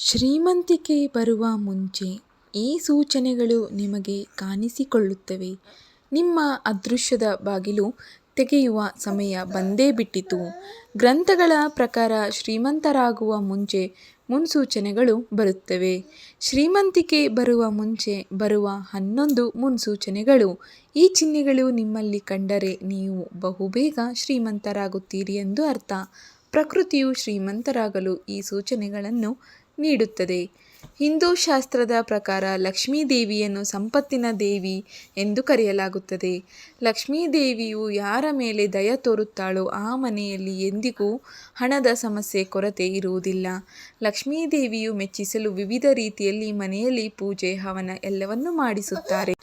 ಶ್ರೀಮಂತಿಕೆ ಬರುವ ಮುಂಚೆ ಈ ಸೂಚನೆಗಳು ನಿಮಗೆ ಕಾಣಿಸಿಕೊಳ್ಳುತ್ತವೆ. ನಿಮ್ಮ ಅದೃಶ್ಯದ ಬಾಗಿಲು ತೆಗೆಯುವ ಸಮಯ ಬಂದೇ ಬಿಟ್ಟಿತು. ಗ್ರಂಥಗಳ ಪ್ರಕಾರ ಶ್ರೀಮಂತರಾಗುವ ಮುಂಚೆ ಮುನ್ಸೂಚನೆಗಳು ಬರುತ್ತವೆ. ಶ್ರೀಮಂತಿಕೆ ಬರುವ ಮುಂಚೆ ಬರುವ ಹನ್ನೊಂದು ಮುನ್ಸೂಚನೆಗಳು. ಈ ಚಿಹ್ನೆಗಳು ನಿಮ್ಮಲ್ಲಿ ಕಂಡರೆ ನೀವು ಬಹುಬೇಗ ಶ್ರೀಮಂತರಾಗುತ್ತೀರಿ ಎಂದು ಅರ್ಥ. ಪ್ರಕೃತಿಯು ಶ್ರೀಮಂತರಾಗಲು ಈ ಸೂಚನೆಗಳನ್ನು ನೀಡುತ್ತದೆ. ಹಿಂದೂ ಶಾಸ್ತ್ರದ ಪ್ರಕಾರ ಲಕ್ಷ್ಮೀ ದೇವಿಯನ್ನು ಸಂಪತ್ತಿನ ದೇವಿ ಎಂದು ಕರೆಯಲಾಗುತ್ತದೆ. ಲಕ್ಷ್ಮೀ ದೇವಿಯು ಯಾರ ಮೇಲೆ ದಯ ತೋರುತ್ತಾಳೋ ಆ ಮನೆಯಲ್ಲಿ ಎಂದಿಗೂ ಹಣದ ಸಮಸ್ಯೆ ಕೊರತೆ ಇರುವುದಿಲ್ಲ. ಲಕ್ಷ್ಮೀ ದೇವಿಯು ಮೆಚ್ಚಿಸಲು ವಿವಿಧ ರೀತಿಯಲ್ಲಿ ಮನೆಯಲ್ಲಿ ಪೂಜೆ, ಹವನ ಎಲ್ಲವನ್ನೂ ಮಾಡಿಸುತ್ತಾರೆ.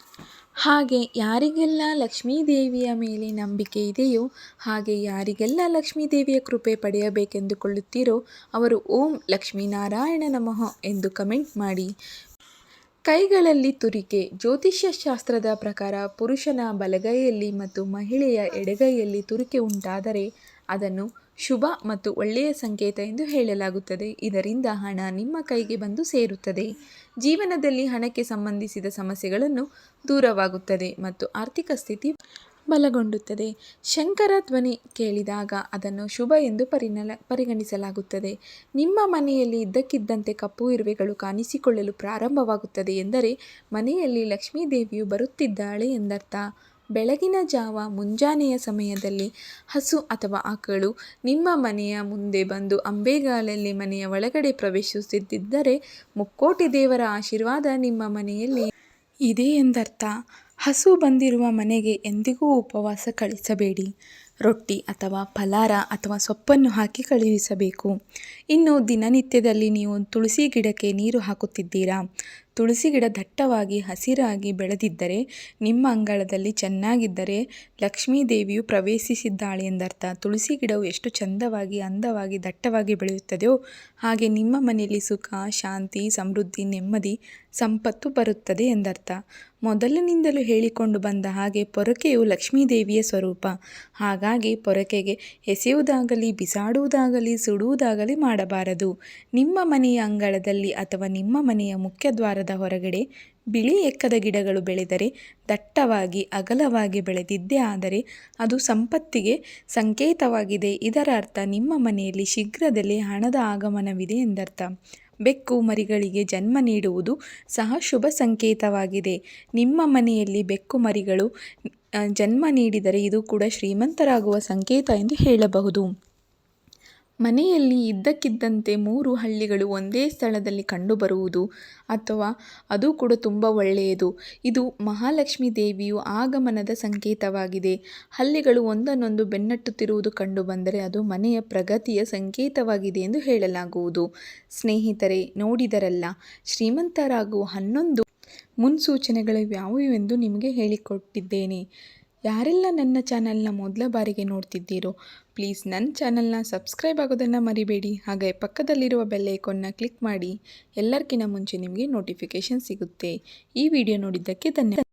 ಹಾಗೆ ಯಾರಿಗೆಲ್ಲ ಲಕ್ಷ್ಮೀ ದೇವಿಯ ಮೇಲೆ ನಂಬಿಕೆ ಇದೆಯೋ, ಹಾಗೆ ಯಾರಿಗೆಲ್ಲ ಲಕ್ಷ್ಮೀ ದೇವಿಯ ಕೃಪೆ ಪಡೆಯಬೇಕೆಂದುಕೊಳ್ಳುತ್ತೀರೋ, ಅವರು ಓಂ ಲಕ್ಷ್ಮೀನಾರಾಯಣ ನಮಃ ಎಂದು ಕಮೆಂಟ್ ಮಾಡಿ. ಕೈಗಳಲ್ಲಿ ತುರಿಕೆ. ಜ್ಯೋತಿಷ್ಯ ಶಾಸ್ತ್ರದ ಪ್ರಕಾರ ಪುರುಷನ ಬಲಗೈಯಲ್ಲಿ ಮತ್ತು ಮಹಿಳೆಯ ಎಡಗೈಯಲ್ಲಿ ತುರಿಕೆ ಉಂಟಾದರೆ ಅದನ್ನು ಶುಭ ಮತ್ತು ಒಳ್ಳೆಯ ಸಂಕೇತ ಎಂದು ಹೇಳಲಾಗುತ್ತದೆ. ಇದರಿಂದ ಹಣ ನಿಮ್ಮ ಕೈಗೆ ಬಂದು ಸೇರುತ್ತದೆ. ಜೀವನದಲ್ಲಿ ಹಣಕ್ಕೆ ಸಂಬಂಧಿಸಿದ ಸಮಸ್ಯೆಗಳನ್ನು ದೂರವಾಗುತ್ತದೆ ಮತ್ತು ಆರ್ಥಿಕ ಸ್ಥಿತಿ ಬಲಗೊಂಡುತ್ತದೆ ಶಂಕರ ಧ್ವನಿ ಕೇಳಿದಾಗ ಅದನ್ನು ಶುಭ ಎಂದು ಪರಿಣಲ ಪರಿಗಣಿಸಲಾಗುತ್ತದೆ. ನಿಮ್ಮ ಮನೆಯಲ್ಲಿ ಇದ್ದಕ್ಕಿದ್ದಂತೆ ಕಪ್ಪು ಇರುವೆಗಳು ಕಾಣಿಸಿಕೊಳ್ಳಲು ಪ್ರಾರಂಭವಾಗುತ್ತದೆ ಎಂದರೆ ಮನೆಯಲ್ಲಿ ಲಕ್ಷ್ಮೀ ದೇವಿಯು ಬರುತ್ತಿದ್ದಾಳೆ ಎಂದರ್ಥ. ಬೆಳಗಿನ ಜಾವ, ಮುಂಜಾನೆಯ ಸಮಯದಲ್ಲಿ ಹಸು ಅಥವಾ ಆಕಳು ನಿಮ್ಮ ಮನೆಯ ಮುಂದೆ ಬಂದು ಅಂಬೆಗಾಲಲ್ಲಿ ಮನೆಯ ಒಳಗಡೆ ಪ್ರವೇಶಿಸುತ್ತಿದ್ದರೆ ಮುಕ್ಕೋಟಿ ದೇವರ ಆಶೀರ್ವಾದ ನಿಮ್ಮ ಮನೆಯಲ್ಲಿ ಇದೆ ಎಂದರ್ಥ. ಹಸು ಬಂದಿರುವ ಮನೆಗೆ ಎಂದಿಗೂ ಉಪವಾಸ ಕಳಿಸಬೇಡಿ. ರೊಟ್ಟಿ ಅಥವಾ ಫಲಾರ ಅಥವಾ ಸೊಪ್ಪನ್ನು ಹಾಕಿ ಕಳುಹಿಸಬೇಕು. ಇನ್ನು ದಿನನಿತ್ಯದಲ್ಲಿ ನೀವು ತುಳಸಿ ಗಿಡಕ್ಕೆ ನೀರು ಹಾಕುತ್ತಿದ್ದೀರಾ? ತುಳಸಿ ಗಿಡ ದಟ್ಟವಾಗಿ ಹಸಿರಾಗಿ ಬೆಳೆದಿದ್ದರೆ, ನಿಮ್ಮ ಅಂಗಳದಲ್ಲಿ ಚೆನ್ನಾಗಿದ್ದರೆ ಲಕ್ಷ್ಮೀ ದೇವಿಯು ಪ್ರವೇಶಿಸಿದ್ದಾಳೆ ಎಂದರ್ಥ. ತುಳಸಿ ಗಿಡವು ಎಷ್ಟು ಚಂದವಾಗಿ, ಅಂದವಾಗಿ, ದಟ್ಟವಾಗಿ ಬೆಳೆಯುತ್ತದೆಯೋ ಹಾಗೆ ನಿಮ್ಮ ಮನೆಯಲ್ಲಿ ಸುಖ, ಶಾಂತಿ, ಸಮೃದ್ಧಿ, ನೆಮ್ಮದಿ, ಸಂಪತ್ತು ಬರುತ್ತದೆ ಎಂದರ್ಥ. ಮೊದಲಿನಿಂದಲೂ ಹೇಳಿಕೊಂಡು ಬಂದ ಹಾಗೆ ಪೊರಕೆಯು ಲಕ್ಷ್ಮೀ ದೇವಿಯ ಸ್ವರೂಪ. ಹಾಗಾಗಿ ಪೊರಕೆಗೆ ಎಸೆಯುವುದಾಗಲಿ, ಬಿಸಾಡುವುದಾಗಲಿ, ಸುಡುವುದಾಗಲಿ ಮಾಡಬಾರದು. ನಿಮ್ಮ ಮನೆಯ ಅಂಗಳದಲ್ಲಿ ಅಥವಾ ನಿಮ್ಮ ಮನೆಯ ಮುಖದ್ವಾರದ ಹೊರಗಡೆ ಬಿಳಿ ಎಕ್ಕದ ಗಿಡಗಳು ಬೆಳೆದರೆ, ದಟ್ಟವಾಗಿ, ಅಗಲವಾಗಿ ಬೆಳೆದಿದ್ದೇ ಆದರೆ ಅದು ಸಂಪತ್ತಿಗೆ ಸಂಕೇತವಾಗಿದೆ. ಇದರ ಅರ್ಥ ನಿಮ್ಮ ಮನೆಯಲ್ಲಿ ಶೀಘ್ರದಲ್ಲೇ ಹಣದ ಆಗಮನವಿದೆ ಎಂದರ್ಥ. ಬೆಕ್ಕು ಮರಿಗಳಿಗೆ ಜನ್ಮ ನೀಡುವುದು ಸಹ ಶುಭ ಸಂಕೇತವಾಗಿದೆ. ನಿಮ್ಮ ಮನೆಯಲ್ಲಿ ಬೆಕ್ಕು ಮರಿಗಳು ಜನ್ಮ ನೀಡಿದರೆ ಇದು ಕೂಡ ಶ್ರೀಮಂತರಾಗುವ ಸಂಕೇತ ಎಂದು ಹೇಳಬಹುದು. ಮನೆಯಲ್ಲಿ ಇದ್ದಕ್ಕಿದ್ದಂತೆ ಮೂರು ಹಳ್ಳಿಗಳು ಒಂದೇ ಸ್ಥಳದಲ್ಲಿ ಕಂಡುಬರುವುದು ಅಥವಾ ಅದು ಕೂಡ ತುಂಬ ಒಳ್ಳೆಯದು. ಇದು ಮಹಾಲಕ್ಷ್ಮೀ ದೇವಿಯು ಆಗಮನದ ಸಂಕೇತವಾಗಿದೆ. ಹಳ್ಳಿಗಳು ಒಂದನ್ನೊಂದು ಬೆನ್ನಟ್ಟುತ್ತಿರುವುದು ಕಂಡುಬಂದರೆ ಅದು ಮನೆಯ ಪ್ರಗತಿಯ ಸಂಕೇತವಾಗಿದೆ ಎಂದು ಹೇಳಲಾಗುವುದು. ಸ್ನೇಹಿತರೆ, ನೋಡಿದರಲ್ಲ, ಶ್ರೀಮಂತರಾಗುವ ಹನ್ನೊಂದು ಮುನ್ಸೂಚನೆಗಳು ಯಾವುವೆಂದು ನಿಮಗೆ ಹೇಳಿಕೊಟ್ಟಿದ್ದೇನೆ. ಯಾರೆಲ್ಲ ನನ್ನ ಚಾನಲ್ನ ಮೊದಲ ಬಾರಿಗೆ ನೋಡ್ತಿದ್ದೀರೋ, ಪ್ಲೀಸ್ ನನ್ನ ಚಾನಲ್ನ ಸಬ್ಸ್ಕ್ರೈಬ್ ಆಗೋದನ್ನು ಮರಿಬೇಡಿ. ಹಾಗೆ ಪಕ್ಕದಲ್ಲಿರುವ ಬೆಲ್ ಐಕಾನ್ನ ಕ್ಲಿಕ್ ಮಾಡಿ ಎಲ್ಲರಿಗಿಂತ ಮುಂಚೆ ನಿಮಗೆ ನೋಟಿಫಿಕೇಷನ್ ಸಿಗುತ್ತೆ. ಈ ವಿಡಿಯೋ ನೋಡಿದ್ದಕ್ಕೆ ಧನ್ಯವಾದ.